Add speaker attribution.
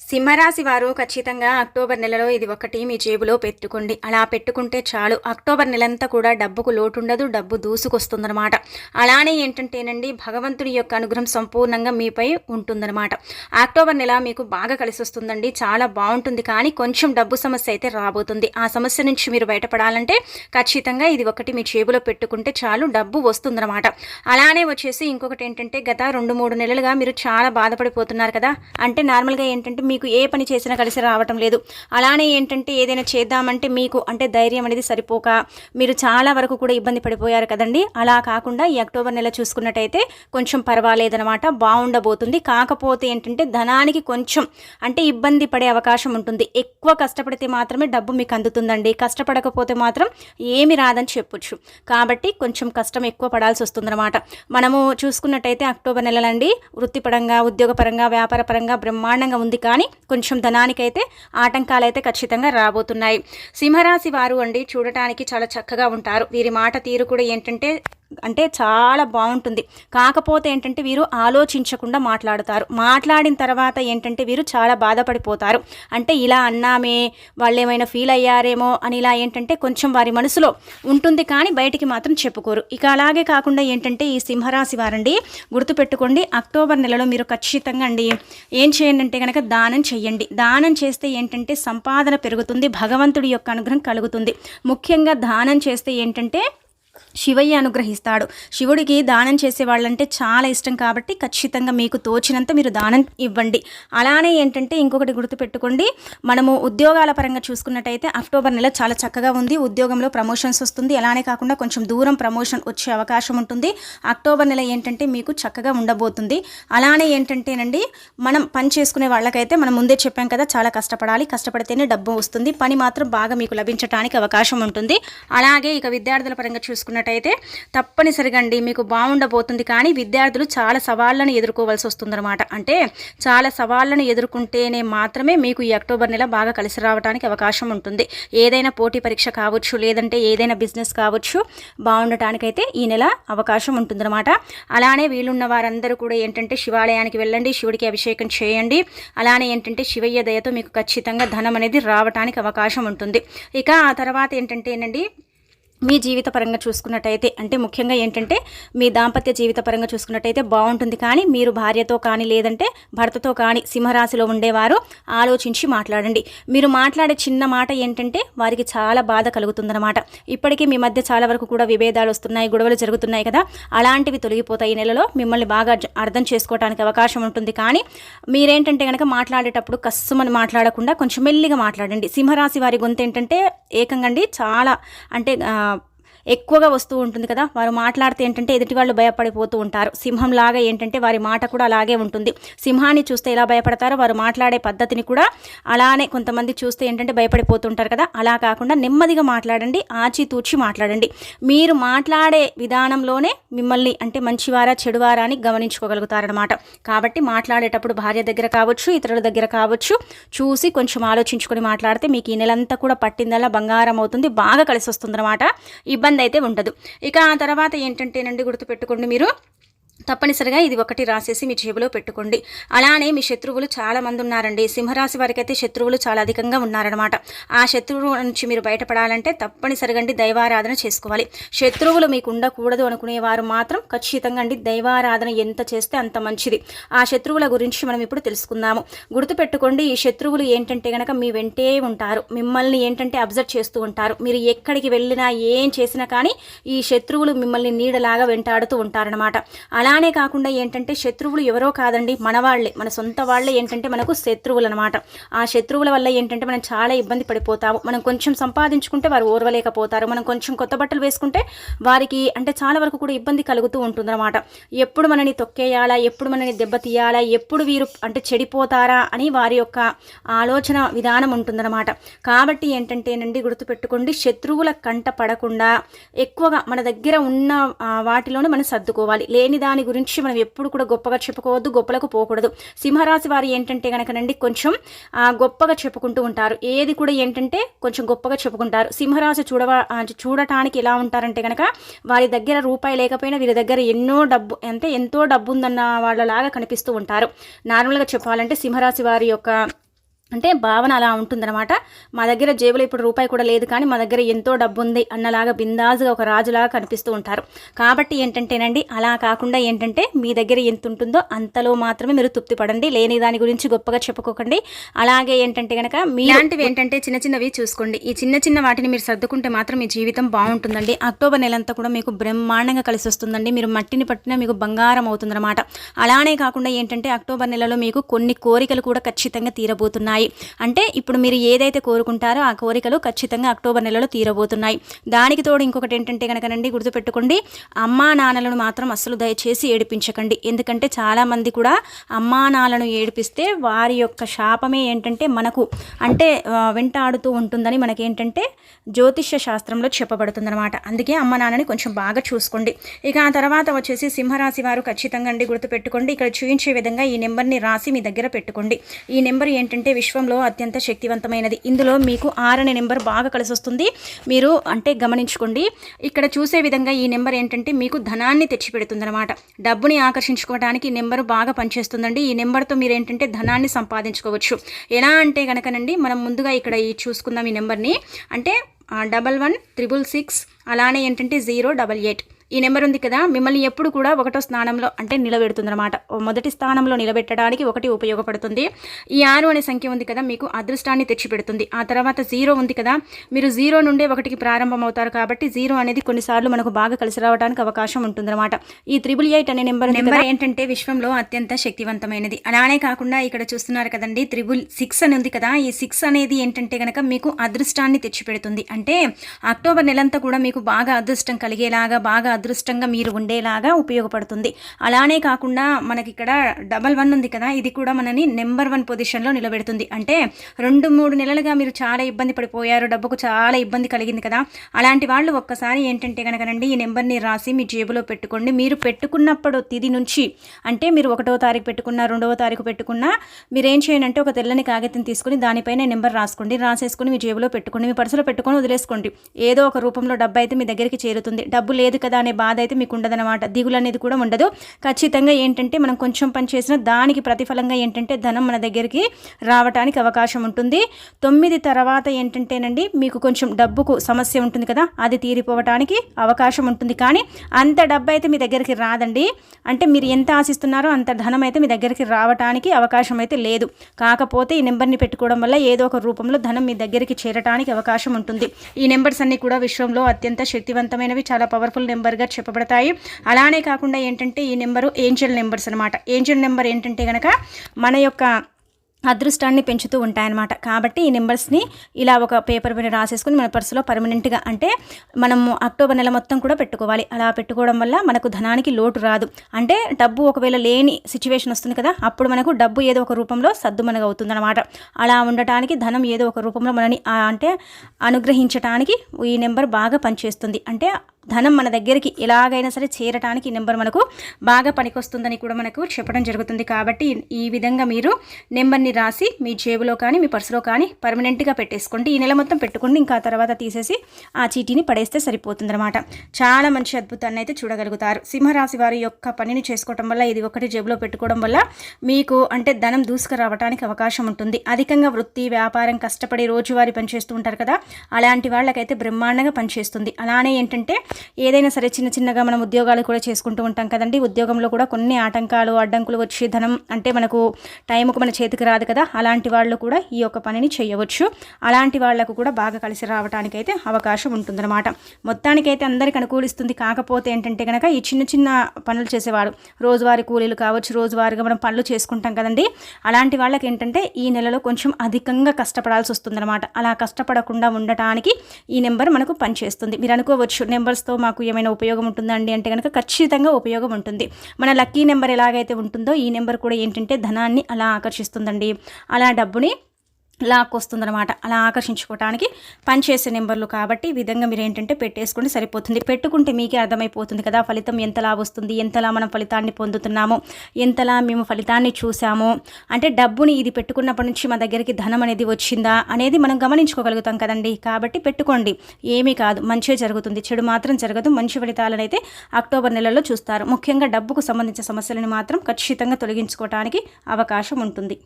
Speaker 1: సింహరాశి వారు ఖచ్చితంగా అక్టోబర్ నెలలో ఇది ఒకటి మీ జేబులో పెట్టుకోండి. అలా పెట్టుకుంటే చాలు. అక్టోబర్ నెలంతా కూడా డబ్బుకు లోటు ఉండదు డబ్బు దూసుకొస్తుందన్నమాట. అలానే ఏంటంటేనండి భగవంతుడి యొక్క అనుగ్రహం సంపూర్ణంగా మీపై ఉంటుందన్నమాట. అక్టోబర్ నెల మీకు బాగా కలిసి వస్తుందండి చాలా బాగుంటుంది. కానీ కొంచెం డబ్బు సమస్య అయితే రాబోతుంది. ఆ సమస్య నుంచి మీరు బయటపడాలంటే ఖచ్చితంగా ఇది ఒకటి మీ జేబులో పెట్టుకుంటే చాలు డబ్బు వస్తుందన్నమాట. అలానే వచ్చేసి ఇంకొకటి ఏంటంటే గత రెండు మూడు నెలలుగా మీరు చాలా బాధపడిపోతున్నారు కదా. అంటే నార్మల్గా ఏంటంటే మీకు ఏ పని చేసినా కలిసి రావటం లేదు. అలానే ఏంటంటే ఏదైనా చేద్దామంటే మీకు అంటే ధైర్యం అనేది సరిపోక మీరు చాలా వరకు కూడా ఇబ్బంది పడిపోయారు కదండి. అలా కాకుండా ఈ అక్టోబర్ నెల చూసుకున్నట్టయితే కొంచెం పర్వాలేదనమాట బాగుండబోతుంది కాకపోతే ఏంటంటే ధనానికి కొంచెం అంటే ఇబ్బంది పడే అవకాశం ఉంటుంది. ఎక్కువ కష్టపడితే మాత్రమే డబ్బు మీకు అందుతుందండి. కష్టపడకపోతే మాత్రం ఏమి రాదని చెప్పొచ్చు. కాబట్టి కొంచెం కష్టం ఎక్కువ పడాల్సి వస్తుందన్నమాట. మనము చూసుకున్నట్టయితే అక్టోబర్ నెలలండి. వృత్తిపరంగా ఉద్యోగపరంగా వ్యాపారపరంగా బ్రహ్మాండంగా ఉంది. కానీ కొంచెం ధనానికైతే ఆటంకాలు అయితే ఖచ్చితంగా రాబోతున్నాయి. సింహరాశి వారు అండి చూడటానికి చాలా చక్కగా ఉంటారు. వీరి మాట తీరు కూడా ఏంటంటే అంటే చాలా బాగుంటుంది. కాకపోతే ఏంటంటే వీరు ఆలోచించకుండా మాట్లాడుతారు. మాట్లాడిన తర్వాత ఏంటంటే వీరు చాలా బాధపడిపోతారు. అంటే ఇలా అన్నామే వాళ్ళు ఏమైనా ఫీల్ అయ్యారేమో అని ఇలా ఏంటంటే కొంచెం వారి మనసులో ఉంటుంది కానీ బయటికి మాత్రం చెప్పుకోరు. ఇక అలాగే కాకుండా ఏంటంటే ఈ సింహరాశి వారండి గుర్తుపెట్టుకోండి అక్టోబర్ నెలలో మీరు ఖచ్చితంగా అండి ఏం చేయండి అంటే కనుక దానం చేయండి దానం చేస్తే ఏంటంటే సంపాదన పెరుగుతుంది భగవంతుడి యొక్క అనుగ్రహం కలుగుతుంది. ముఖ్యంగా దానం చేస్తే ఏంటంటే శివయ్య అనుగ్రహిస్తాడు. శివుడికి దానం చేసే వాళ్ళంటే చాలా ఇష్టం కాబట్టి ఖచ్చితంగా మీకు తోచినంత మీరు దానం ఇవ్వండి. అలానే ఏంటంటే ఇంకొకటి గుర్తుపెట్టుకోండి. మనము ఉద్యోగాల పరంగా చూసుకున్నట్టయితే అక్టోబర్ నెల చాలా చక్కగా ఉంది. ఉద్యోగంలో ప్రమోషన్స్ వస్తుంది. అలానే కాకుండా కొంచెం దూరం ప్రమోషన్ వచ్చే అవకాశం ఉంటుంది. అక్టోబర్ నెల ఏంటంటే మీకు చక్కగా ఉండబోతుంది. అలానే ఏంటంటేనండి మనం పని చేసుకునే వాళ్ళకైతే మనం ముందే చెప్పాం కదా చాలా కష్టపడాలి. కష్టపడితేనే డబ్బు వస్తుంది. పని మాత్రం బాగా మీకు లభించడానికి అవకాశం ఉంటుంది. అలాగే ఇక విద్యార్థుల పరంగా చూసుకున్నట్టయితే తప్పనిసరిగా అండి మీకు బాగుండబోతుంది. కానీ విద్యార్థులు చాలా సవాళ్ళను ఎదుర్కోవాల్సి వస్తుందన్నమాట. అంటే చాలా సవాళ్ళను ఎదుర్కొంటేనే మాత్రమే మీకు ఈ అక్టోబర్ నెల బాగా కలిసి రావడానికి అవకాశం ఉంటుంది. ఏదైనా పోటీ పరీక్ష కావచ్చు లేదంటే ఏదైనా బిజినెస్ కావచ్చు బాగుండటానికైతే ఈ నెల అవకాశం ఉంటుందన్నమాట. అలానే వీళ్ళున్న వారందరూ కూడా ఏంటంటే శివాలయానికి వెళ్ళండి శివుడికి అభిషేకం చేయండి. అలానే ఏంటంటే శివయ్య దయతో మీకు ఖచ్చితంగా ధనం అనేది రావడానికి అవకాశం ఉంటుంది. ఇక ఆ తర్వాత ఏంటంటేనండి మీ జీవిత పరంగా చూసుకున్నట్టయితే అంటే ముఖ్యంగా ఏంటంటే మీ దాంపత్య జీవిత పరంగా చూసుకున్నట్టయితే బాగుంటుంది కానీ మీరు భార్యతో కానీ లేదంటే భర్తతో కానీ సింహరాశిలో ఉండేవారు ఆలోచించి మాట్లాడండి. మీరు మాట్లాడే చిన్న మాట ఏంటంటే వారికి చాలా బాధ కలుగుతుందన్నమాట. ఇప్పటికీ మీ మధ్య చాలా వరకు కూడా విభేదాలు వస్తున్నాయి గొడవలు జరుగుతున్నాయి కదా. అలాంటివి తొలగిపోతాయి ఈ నెలలో. మిమ్మల్ని బాగా అర్థం చేసుకోవడానికి అవకాశం ఉంటుంది. కానీ మీరేంటంటే కనుక మాట్లాడేటప్పుడు కస్సుమని మాట్లాడకుండా కొంచెం మెల్లిగా మాట్లాడండి. సింహరాశి వారి గొంతు ఏంటంటే ఏకంగా అండి చాలా అంటే ఎక్కువగా వస్తూ ఉంటుంది కదా. వారు మాట్లాడితే ఏంటంటే ఎదుటి వాళ్ళు భయపడిపోతూ ఉంటారు. సింహం లాగా ఏంటంటే వారి మాట కూడా అలాగే ఉంటుంది. సింహాన్ని చూస్తే ఎలా భయపడతారో వారు మాట్లాడే పద్ధతిని కూడా అలానే కొంతమంది చూస్తే ఏంటంటే భయపడిపోతుంటారు కదా. అలా కాకుండా నెమ్మదిగా మాట్లాడండి ఆచితూచి మాట్లాడండి. మీరు మాట్లాడే విధానంలోనే మిమ్మల్ని అంటే మంచివారా చెడువారా అని గమనించుకోగలుగుతారనమాట కాబట్టి మాట్లాడేటప్పుడు భార్య దగ్గర కావచ్చు ఇతరుల దగ్గర కావచ్చు చూసి కొంచెం ఆలోచించుకొని మాట్లాడితే మీకు ఈ నెలంతా కూడా పట్టిందల్లా బంగారం అవుతుంది బాగా కలిసి వస్తుందన్నమాట ఇబ్బంది అయితే ఉండదు. ఇక ఆ తర్వాత ఏంటంటేనండి గుర్తుపెట్టుకోండి మీరు. తప్పనిసరిగా ఇది ఒకటి రాసేసి మీ జేబులో పెట్టుకోండి. అలానే మీ శత్రువులు చాలా మంది ఉన్నారండి. సింహరాశి వారికి అయితే శత్రువులు చాలా అధికంగా ఉన్నారనమాట ఆ శత్రువు నుంచి మీరు బయటపడాలంటే తప్పనిసరిగా అండి దైవారాధన చేసుకోవాలి. శత్రువులు మీకు ఉండకూడదు అనుకునేవారు మాత్రం ఖచ్చితంగా అండి దైవారాధన ఎంత చేస్తే అంత మంచిది. ఆ శత్రువుల గురించి మనం ఇప్పుడు తెలుసుకుందాము. గుర్తుపెట్టుకోండి ఈ శత్రువులు ఏంటంటే గనక మీ వెంటే ఉంటారు. మిమ్మల్ని ఏంటంటే అబ్జర్వ్ చేస్తూ ఉంటారు. మీరు ఎక్కడికి వెళ్ళినా ఏం చేసినా కానీ ఈ శత్రువులు మిమ్మల్ని నీడలాగా వెంటాడుతూ ఉంటారనమాట అలా అలానే కాకుండా ఏంటంటే శత్రువులు ఎవరో కాదండి మన వాళ్ళే మన సొంత వాళ్ళే ఏంటంటే మనకు శత్రువులు అనమాట ఆ శత్రువుల వల్ల ఏంటంటే మనం చాలా ఇబ్బంది పడిపోతాము. మనం కొంచెం సంపాదించుకుంటే వారు ఓర్వలేకపోతారు. మనం కొంచెం కొత్త బట్టలు వేసుకుంటే వారికి అంటే చాలా వరకు కూడా ఇబ్బంది కలుగుతూ ఉంటుందన్నమాట. ఎప్పుడు మనని తొక్కేయాలా? ఎప్పుడు మనని దెబ్బతీయాలా ఎప్పుడు వీరు అంటే చెడిపోతారా? అని వారి యొక్క ఆలోచన విధానం ఉంటుందన్నమాట. కాబట్టి ఏంటంటేనండి గుర్తుపెట్టుకోండి శత్రువుల కంట పడకుండా ఎక్కువగా మన దగ్గర ఉన్న వాటిలోనే మనం సర్దుకోవాలి. లేని దాని గురించి మనం ఎప్పుడు కూడా గొప్పగా చెప్పుకోవద్దు గొప్పలకు పోకూడదు. సింహరాశి వారు ఏంటంటే కనుకనండి కొంచెం గొప్పగా చెప్పుకుంటూ ఉంటారు. ఏది కూడా ఏంటంటే కొంచెం గొప్పగా చెప్పుకుంటారు. సింహరాశి చూడవ చూడటానికి ఎలా ఉంటారంటే కనుక వారి దగ్గర రూపాయి లేకపోయినా వీరి దగ్గర ఎన్నో డబ్బు అంటే ఎంతో డబ్బు ఉందన్న వాళ్ళలాగా కనిపిస్తూ ఉంటారు. నార్మల్గా చెప్పాలంటే సింహరాశి వారి యొక్క అంటే భావన అలా ఉంటుందన్నమాట. మా దగ్గర జేబులో ఇప్పుడు రూపాయి కూడా లేదు కానీ మా దగ్గర ఎంతో డబ్బు ఉంది అన్నలాగా బిందాజుగా ఒక రాజులాగా కనిపిస్తూ ఉంటారు. కాబట్టి ఏంటంటేనండి అలా కాకుండా ఏంటంటే మీ దగ్గర ఎంత ఉంటుందో అంతలో మాత్రమే మీరు తృప్తి పడండి లేని దాని గురించి గొప్పగా చెప్పుకోకండి. అలాగే ఏంటంటే కనుక మీలాంటివి ఏంటంటే చిన్న చిన్నవి చూసుకోండి. ఈ చిన్న చిన్న వాటిని మీరు సర్దుకుంటే మాత్రం మీ జీవితం బాగుంటుందండి. అక్టోబర్ నెలంతా కూడా మీకు బ్రహ్మాండంగా కలిసి వస్తుందండి మీరు మట్టిని పట్టినా మీకు బంగారం అవుతుందన్నమాట. అలానే కాకుండా ఏంటంటే అక్టోబర్ నెలలో మీకు కొన్ని కోరికలు కూడా ఖచ్చితంగా తీరబోతున్నాయి. అంటే ఇప్పుడు మీరు ఏదైతే కోరుకుంటారో ఆ కోరికలు ఖచ్చితంగా అక్టోబర్ నెలలో తీరబోతున్నాయి. దానికి తోడు ఇంకొకటి ఏంటంటే కనుకనండి గుర్తుపెట్టుకోండి అమ్మా నాన్నలను మాత్రం అస్సలు దయచేసి ఏడిపించకండి. ఎందుకంటే చాలామంది కూడా అమ్మా నాన్నలను ఏడిపిస్తే వారి యొక్క శాపమే ఏంటంటే మనకు అంటే వెంటాడుతూ ఉంటుందని మనకేంటంటే జ్యోతిష్య శాస్త్రంలో చెప్పబడుతుందన్నమాట. అందుకే అమ్మ నాన్నని కొంచెం బాగా చూసుకోండి. ఇక ఆ తర్వాత వచ్చేసి సింహరాశి వారు ఖచ్చితంగా అండి గుర్తుపెట్టుకోండి. ఇక్కడ చూపించే విధంగా ఈ నెంబర్ని రాసి మీ దగ్గర పెట్టుకోండి. ఈ నెంబర్ ఏంటంటే విశ్వంలో అత్యంత శక్తివంతమైనది. ఇందులో మీకు ఆరని నెంబర్ బాగా కలిసి వస్తుంది మీరు అంటే గమనించుకోండి. ఇక్కడ చూసే విధంగా ఈ నెంబర్ ఏంటంటే మీకు ధనాన్ని తెచ్చిపెడుతుందన్నమాట. డబ్బుని ఆకర్షించుకోవడానికి ఈ నెంబర్ బాగా పనిచేస్తుందండి. ఈ నెంబర్తో మీరు ఏంటంటే ధనాన్ని సంపాదించుకోవచ్చు. ఎలా అంటే కనుకనండి మనం ముందుగా ఇక్కడ ఈ చూసుకుందాం ఈ నెంబర్ని. అంటే డబల్ వన్ త్రిబుల్ సిక్స్ అలానే ఏంటంటే జీరో డబల్ ఎయిట్. ఈ నెంబర్ ఉంది కదా మిమ్మల్ని ఎప్పుడు కూడా ఒకటో స్థానంలో అంటే నిలబెడుతుందన్నమాట. మొదటి స్థానంలో నిలబెట్టడానికి ఒకటి ఉపయోగపడుతుంది. ఈ ఆరు అనే సంఖ్య ఉంది కదా మీకు అదృష్టాన్ని తెచ్చిపెడుతుంది. ఆ తర్వాత జీరో ఉంది కదా మీరు జీరో నుండే ఒకటికి ప్రారంభం అవుతారు కాబట్టి జీరో అనేది కొన్నిసార్లు మనకు బాగా కలిసి రావడానికి అవకాశం ఉంటుందన్నమాట. ఈ త్రిబుల్ ఎయిట్ అనే నెంబర్ నెంబర్ ఏంటంటే విశ్వంలో అత్యంత శక్తివంతమైనది. అలానే కాకుండా ఇక్కడ చూస్తున్నారు కదండి త్రిబుల్ సిక్స్ అని ఉంది కదా ఈ సిక్స్ అనేది ఏంటంటే కనుక మీకు అదృష్టాన్ని తెచ్చిపెడుతుంది. అంటే అక్టోబర్ నెలంతా కూడా మీకు బాగా అదృష్టం కలిగేలాగా బాగా అదృష్టంగా మీరు ఉండేలాగా ఉపయోగపడుతుంది. అలానే కాకుండా మనకి ఇక్కడ డబల్ వన్ ఉంది కదా ఇది కూడా మనని నెంబర్ వన్ పొజిషన్లో నిలబెడుతుంది. అంటే రెండు మూడు నెలలుగా మీరు చాలా ఇబ్బంది పడిపోయారు డబ్బుకు చాలా ఇబ్బంది కలిగింది కదా. అలాంటి వాళ్ళు ఒక్కసారి ఏంటంటే కనుకనండి ఈ నెంబర్ని రాసి మీ జేబులో పెట్టుకోండి. మీరు పెట్టుకున్నప్పుడు తిది నుంచి అంటే మీరు ఒకటో తారీఖు పెట్టుకున్న రెండవ తారీఖు పెట్టుకున్నా మీరు ఏం ఒక తెల్లని కాగితం తీసుకుని దానిపైన నెంబర్ రాసుకోండి. రాసేసుకుని మీ జేబులో పెట్టుకోండి. మీ పర్సులో పెట్టుకొని వదిలేసుకోండి. ఏదో ఒక రూపంలో డబ్బు అయితే మీ దగ్గరికి చేరుతుంది. డబ్బు లేదు కదా అనే బాధ అయితే మీకు ఉండదన్నమాట. దిగులు అనేది కూడా ఉండదు. ఖచ్చితంగా ఏంటంటే మనం కొంచెం పని చేసిన దానికి ప్రతిఫలంగా ఏంటంటే ధనం మన దగ్గరికి రావడానికి అవకాశం ఉంటుంది. తొమ్మిది తర్వాత ఏంటంటేనండి మీకు కొంచెం డబ్బుకు సమస్య ఉంటుంది కదా అది తీరిపోవటానికి అవకాశం ఉంటుంది. కానీ అంత డబ్బు అయితే మీ దగ్గరికి రాదండి. అంటే మీరు ఎంత ఆశిస్తున్నారో అంత ధనం అయితే మీ దగ్గరికి రావటానికి అవకాశం అయితే లేదు. కాకపోతే ఈ నెంబర్ని పెట్టుకోవడం వల్ల ఏదో ఒక రూపంలో ధనం మీ దగ్గరికి చేరటానికి అవకాశం ఉంటుంది. ఈ నెంబర్స్ అన్ని కూడా విశ్వంలో అత్యంత శక్తివంతమైనవి చాలా పవర్ఫుల్ నెంబర్ నెంబర్గా చెప్పబడతాయి. అలానే కాకుండా ఏంటంటే ఈ నెంబరు ఏంజల్ నెంబర్స్ అనమాట ఏంజల్ నెంబర్ ఏంటంటే కనుక మన యొక్క అదృష్టాన్ని పెంచుతూ ఉంటాయన్నమాట. కాబట్టి ఈ నెంబర్స్ని ఇలా ఒక పేపర్ మీద రాసేసుకుని మన పర్సులో పర్మనెంట్గా అంటే మనము అక్టోబర్ నెల మొత్తం కూడా పెట్టుకోవాలి. అలా పెట్టుకోవడం వల్ల మనకు ధనానికి లోటు రాదు. అంటే డబ్బు ఒకవేళ లేని సిచ్యువేషన్ వస్తుంది కదా అప్పుడు మనకు డబ్బు ఏదో ఒక రూపంలో సర్దుమనగా అవుతుందన్నమాట. అలా ఉండటానికి ధనం ఏదో ఒక రూపంలో మనని అంటే అనుగ్రహించటానికి ఈ నెంబర్ బాగా పనిచేస్తుంది. అంటే ధనం మన దగ్గరికి ఎలాగైనా సరే చేరటానికి ఈ నెంబర్ మనకు బాగా పనికొస్తుందని కూడా మనకు చెప్పడం జరుగుతుంది కాబట్టి ఈ విధంగా మీరు నెంబర్ని రాసి మీ జేబులో కానీ మీ పర్సులో కానీ పర్మనెంట్గా పెట్టేసుకోండి. ఈ నెల మొత్తం పెట్టుకోండి. ఇంకా తర్వాత తీసేసి ఆ చీటీని పడేస్తే సరిపోతుందన్నమాట. చాలా మంచి అద్భుతాన్ని అయితే చూడగలుగుతారు. సింహరాశి వారి యొక్క పనిని చేసుకోవటం వల్ల ఇది ఒకటి జేబులో పెట్టుకోవడం వల్ల మీకు అంటే ధనం దూసుకురావడానికి అవకాశం ఉంటుంది. అధికంగా వృత్తి వ్యాపారం కష్టపడి రోజువారీ పనిచేస్తూ ఉంటారు కదా. అలాంటి వాళ్ళకైతే బ్రహ్మాండంగా పనిచేస్తుంది. అలానే ఏంటంటే ఏదైనా సరే చిన్న చిన్నగా మనం ఉద్యోగాలు కూడా చేసుకుంటూ ఉంటాం కదండి. ఉద్యోగంలో కూడా కొన్ని ఆటంకాలు అడ్డంకులు వచ్చి ధనం అంటే మనకు టైంకు మన చేతికి రాదు కదా. అలాంటి వాళ్ళు కూడా ఈ యొక్క పనిని చేయవచ్చు. అలాంటి వాళ్ళకు కూడా బాగా కలిసి రావడానికైతే అవకాశం ఉంటుందన్నమాట. మొత్తానికైతే అందరికి అనుకూలిస్తుంది. కాకపోతే ఏంటంటే కనుక ఈ చిన్న చిన్న పనులు చేసేవాడు రోజువారి కూలీలు కావచ్చు రోజువారీగా మనం పనులు చేసుకుంటాం కదండి. అలాంటి వాళ్ళకి ఏంటంటే ఈ నెలలో కొంచెం అధికంగా కష్టపడాల్సి వస్తుందన్నమాట. అలా కష్టపడకుండా ఉండటానికి ఈ నెంబర్ మనకు పనిచేస్తుంది. మీరు అనుకోవచ్చు నెంబర్స్ తో మాకు ఏమైనా ఉపయోగం ఉంటుందండి అంటే కనుక ఖచ్చితంగా ఉపయోగం ఉంటుంది. మన లక్కీ నెంబర్ ఎలాగైతే ఉంటుందో ఈ నెంబర్ కూడా ఏంటంటే ధనాన్ని అలా ఆకర్షిస్తుందండి. అలా డబ్బుని లాక్ అలా ఆకర్షించుకోవడానికి పనిచేసే నెంబర్లు కాబట్టి ఈ విధంగా మీరు ఏంటంటే పెట్టేసుకుంటే సరిపోతుంది. పెట్టుకుంటే మీకే అర్థమైపోతుంది కదా ఫలితం ఎంతలా వస్తుంది ఎంతలా మనం ఫలితాన్ని పొందుతున్నాము ఎంతలా మేము ఫలితాన్ని చూసాము అంటే డబ్బుని ఇది పెట్టుకున్నప్పటి నుంచి మా దగ్గరికి ధనం అనేది వచ్చిందా అనేది మనం గమనించుకోగలుగుతాం కదండి. కాబట్టి పెట్టుకోండి. ఏమీ కాదు. మంచిగా జరుగుతుంది. చెడు మాత్రం జరగదు. మంచి ఫలితాలను అయితే అక్టోబర్ నెలలో చూస్తారు. ముఖ్యంగా డబ్బుకు సంబంధించిన సమస్యలను మాత్రం ఖచ్చితంగా తొలగించుకోవడానికి అవకాశం ఉంటుంది.